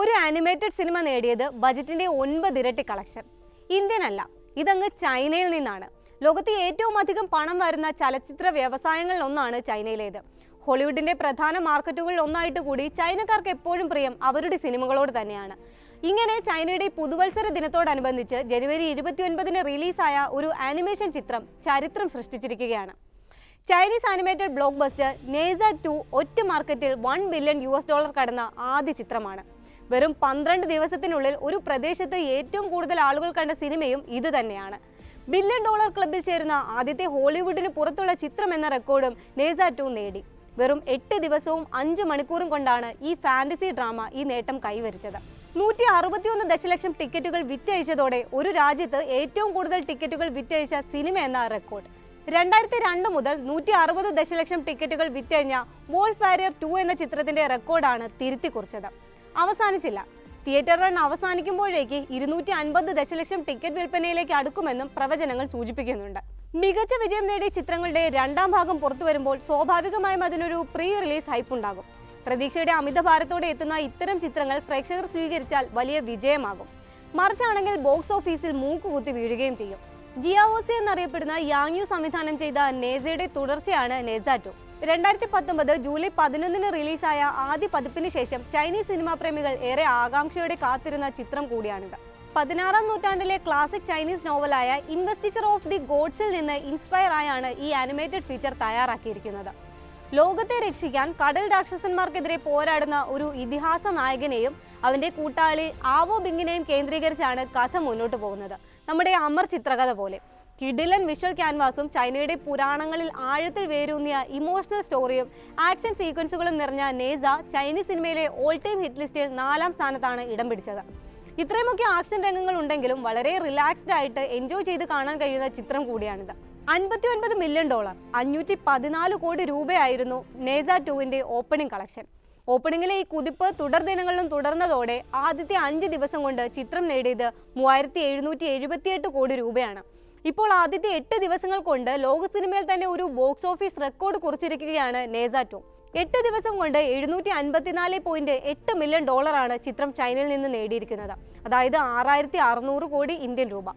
ഒരു animated cinema നേടിയത് ബജറ്റിന്റെ ഒൻപത് ഇരട്ടി കളക്ഷൻ ഇന്ത്യൻ അല്ല ഇതങ്ങ് ചൈനയിൽ നിന്നാണ്. ലോകത്തെ ഏറ്റവും അധികം പണം വരുന്ന ചലച്ചിത്ര വ്യവസായങ്ങളിൽ ഒന്നാണ് ചൈനയിലേത്. ഹോളിവുഡിന്റെ പ്രധാന മാർക്കറ്റുകളിൽ ഒന്നായിട്ട് കൂടി ചൈനക്കാർക്ക് എപ്പോഴും പ്രിയം അവരുടെ സിനിമകളോട് തന്നെയാണ്. ഇങ്ങനെ ചൈനയുടെ പുതുവത്സര ദിനത്തോടനുബന്ധിച്ച് ജനുവരി ഇരുപത്തിയൊൻപതിന് റിലീസായ ഒരു ആനിമേഷൻ ചിത്രം ചരിത്രം സൃഷ്ടിച്ചിരിക്കുകയാണ്. Chinese animated blockbuster Ne Zha two ഒറ്റ മാർക്കറ്റിൽ വൺ ബില്യൺ യു ഡോളർ കടന്ന ആദ്യ ചിത്രമാണ്. വെറും പന്ത്രണ്ട് ദിവസത്തിനുള്ളിൽ ഒരു പ്രദേശത്ത് ഏറ്റവും കൂടുതൽ ആളുകൾ കണ്ട സിനിമയും ഇത് തന്നെയാണ്. ബില്യൺ ഡോളർ ക്ലബിൽ ചേരുന്ന ആദ്യത്തെ ഹോളിവുഡിന് പുറത്തുള്ള ചിത്രം എന്ന റെക്കോർഡും നേസ ടു നേടി. വെറും എട്ട് ദിവസവും അഞ്ച് മണിക്കൂറും കൊണ്ടാണ് ഈ ഫാന്റസി ഡ്രാമ ഈ നേട്ടം കൈവരിച്ചത്. നൂറ്റി അറുപത്തിയൊന്ന് ദശലക്ഷം ടിക്കറ്റുകൾ വിറ്റഴിച്ചതോടെ ഒരു രാജ്യത്ത് ഏറ്റവും കൂടുതൽ ടിക്കറ്റുകൾ വിറ്റഴിച്ച സിനിമ എന്ന റെക്കോർഡ്. രണ്ടായിരത്തി രണ്ട് മുതൽ നൂറ്റി അറുപത് ദശലക്ഷം ടിക്കറ്റുകൾ വിറ്റഴിഞ്ഞ വോൾ ഫാരിയർ ടു എന്ന ചിത്രത്തിന്റെ റെക്കോർഡാണ് തിരുത്തി കുറിച്ചത്. അവസാനിച്ചില്ല. തിയേറ്റർ റൺ അവസാനിക്കുമ്പോഴേക്ക് ഇരുന്നൂറ്റി അൻപത് ദശലക്ഷം ടിക്കറ്റ് വിൽപ്പനയിലേക്ക് അടുക്കുമെന്നും പ്രവചനങ്ങൾ സൂചിപ്പിക്കുന്നുണ്ട്. മികച്ച വിജയം നേടിയ ചിത്രങ്ങളുടെ രണ്ടാം ഭാഗം പുറത്തു വരുമ്പോൾ സ്വാഭാവികമായും അതിനൊരു പ്രീ റിലീസ് ഹൈപ്പ് ഉണ്ടാകും പ്രതീക്ഷയുടെ അമിതഭാരത്തോടെ എത്തുന്ന ഇത്തരം ചിത്രങ്ങൾ പ്രേക്ഷകർ സ്വീകരിച്ചാൽ വലിയ വിജയമാകും. മറിച്ചാണെങ്കിൽ ബോക്സ് ഓഫീസിൽ മൂക്കുകുത്തി വീഴുകയും ചെയ്യും. ജിയാവോസി എന്നറിയപ്പെടുന്ന യാങ്യു സംവിധാനം ചെയ്ത നേസയുടെ തുടർച്ചയാണ് നേസ ടു രണ്ടായിരത്തി പത്തൊമ്പത് ജൂലൈ പതിനൊന്നിന് റിലീസായ ആദ്യ പതിപ്പിന് ശേഷം ചൈനീസ് സിനിമാ പ്രേമികൾ ഏറെ ആകാംക്ഷയോടെ കാത്തിരുന്ന ചിത്രം കൂടിയാണിത്. പതിനാറാം നൂറ്റാണ്ടിലെ ക്ലാസിക് ചൈനീസ് നോവലായ ഇൻവെസ്റ്റിച്ചർ ഓഫ് ദി ഗോഡ്സിൽ നിന്ന് ഇൻസ്പയർ ആയാണ് ഈ ആനിമേറ്റഡ് ഫീച്ചർ തയ്യാറാക്കിയിരിക്കുന്നത്. ലോകത്തെ രക്ഷിക്കാൻ കടൽ രാക്ഷസന്മാർക്കെതിരെ പോരാടുന്ന ഒരു ഇതിഹാസ നായകനെയും അവന്റെ കൂട്ടാളി ആവോ ബിങ്ങിനെയും കേന്ദ്രീകരിച്ചാണ് കഥ മുന്നോട്ട് പോകുന്നത്. നമ്മുടെ അമർ ചിത്രകഥ പോലെ. കിഡിലൻ വിഷ്വൽ ക്യാൻവാസും ചൈനയുടെ പുരാണങ്ങളിൽ ആഴത്തിൽ വേരൂന്നിയ ഇമോഷണൽ സ്റ്റോറിയും ആക്ഷൻ സീക്വൻസുകളും നിറഞ്ഞ നേസ ചൈനീസ് സിനിമയിലെ ഓൾ ടൈം ഹിറ്റ് ലിസ്റ്റിൽ നാലാം സ്ഥാനത്താണ് ഇടം പിടിച്ചത്. ഇത്രയുമൊക്കെ ആക്ഷൻ രംഗങ്ങൾ ഉണ്ടെങ്കിലും വളരെ റിലാക്സ്ഡ് ആയിട്ട് എൻജോയ് ചെയ്ത് കാണാൻ കഴിയുന്ന ചിത്രം കൂടിയാണിത്. അൻപത്തി ഒൻപത് മില്യൺ ഡോളർ അഞ്ഞൂറ്റി പതിനാല് കോടി രൂപയായിരുന്നു നേസ ടുവിന്റെ ഓപ്പണിംഗ് കളക്ഷൻ ഓപ്പണിംഗിലെ ഈ കുതിപ്പ് തുടർ ദിനങ്ങളിലും തുടർന്നതോടെ ആദ്യത്തെ അഞ്ച് ദിവസം കൊണ്ട് ചിത്രം നേടിയത് മൂവായിരത്തി എഴുന്നൂറ്റി എഴുപത്തിയെട്ട് കോടി രൂപയാണ്. ഇപ്പോൾ ആദ്യത്തെ എട്ട് ദിവസങ്ങൾ കൊണ്ട് ലോക സിനിമയിൽ തന്നെ ഒരു ബോക്സ് ഓഫീസ് റെക്കോർഡ് കുറിച്ചിരിക്കുകയാണ് നേസ ടു. എട്ട് ദിവസം കൊണ്ട് എഴുന്നൂറ്റി അൻപത്തിനാല് പോയിന്റ് എട്ട് മില്യൺ ഡോളറാണ് ചിത്രം ചൈനയിൽ നിന്ന് നേടിയിരിക്കുന്നത്. അതായത് ആറായിരത്തി അറുന്നൂറ് കോടി ഇന്ത്യൻ രൂപ.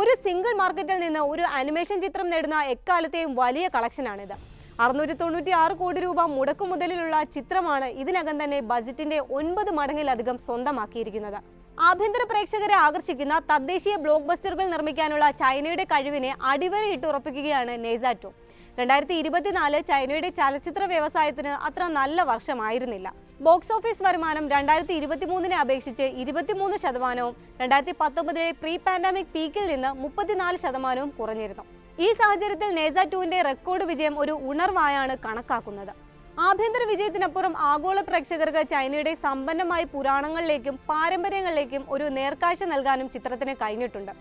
ഒരു സിംഗിൾ മാർക്കറ്റിൽ നിന്ന് ഒരു അനിമേഷൻ ചിത്രം നേടുന്ന എക്കാലത്തെയും വലിയ കളക്ഷനാണിത്. അറുന്നൂറ്റി തൊണ്ണൂറ്റി ആറ് കോടി രൂപ മുടക്കുമുതലിലുള്ള ചിത്രമാണ് ഇതിനകം തന്നെ ബജറ്റിന്റെ ഒൻപത് മടങ്ങിലധികം സ്വന്തമാക്കിയിരിക്കുന്നത്. ആഭ്യന്തര പ്രേക്ഷകരെ ആകർഷിക്കുന്ന തദ്ദേശീയ ബ്ലോക്ക് ബസ്റ്ററുകൾ നിർമ്മിക്കാനുള്ള ചൈനയുടെ കഴിവിനെ അടിവരയിട്ട് ഉറപ്പിക്കുകയാണ് നെയ്സാറ്റോ രണ്ടായിരത്തി ഇരുപത്തിനാല് ചൈനയുടെ ചലച്ചിത്ര വ്യവസായത്തിന് അത്ര നല്ല വർഷമായിരുന്നില്ല. ബോക്സ് ഓഫീസ് വരുമാനം രണ്ടായിരത്തി ഇരുപത്തിമൂന്നിനെ അപേക്ഷിച്ച് ഇരുപത്തിമൂന്ന് ശതമാനവും രണ്ടായിരത്തി പത്തൊമ്പതിലെ പ്രീ പാൻഡമിക് പീക്കിൽ നിന്ന് മുപ്പത്തിനാല് ശതമാനവും കുറഞ്ഞിരുന്നു. ഈ സാഹചര്യത്തിൽ നേസ ടുവിന്റെ റെക്കോർഡ് വിജയം ഒരു ഉണർവായാണ് കണക്കാക്കുന്നത്. ആഭ്യന്തര വിജയത്തിനപ്പുറം ആഗോള പ്രേക്ഷകർക്ക് ചൈനയുടെ സമ്പന്നമായ പുരാണങ്ങളിലേക്കും പാരമ്പര്യങ്ങളിലേക്കും ഒരു നേർക്കാഴ്ച നൽകാനും ചിത്രത്തിന് കഴിഞ്ഞിട്ടുണ്ട്.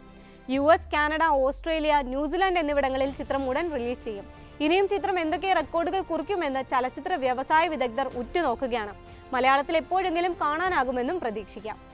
U S Canada Australia New Zealand എന്നിവിടങ്ങളിൽ ചിത്രം ഉടൻ റിലീസ് ചെയ്യും. ഇനിയും ചിത്രം എന്തൊക്കെ റെക്കോർഡുകൾ കുറിക്കുമെന്ന് ചലച്ചിത്ര വ്യവസായ വിദഗ്ധർ ഉറ്റുനോക്കുകയാണ്. മലയാളത്തിൽ എപ്പോഴെങ്കിലും കാണാനാകുമെന്നും പ്രതീക്ഷിക്കാം.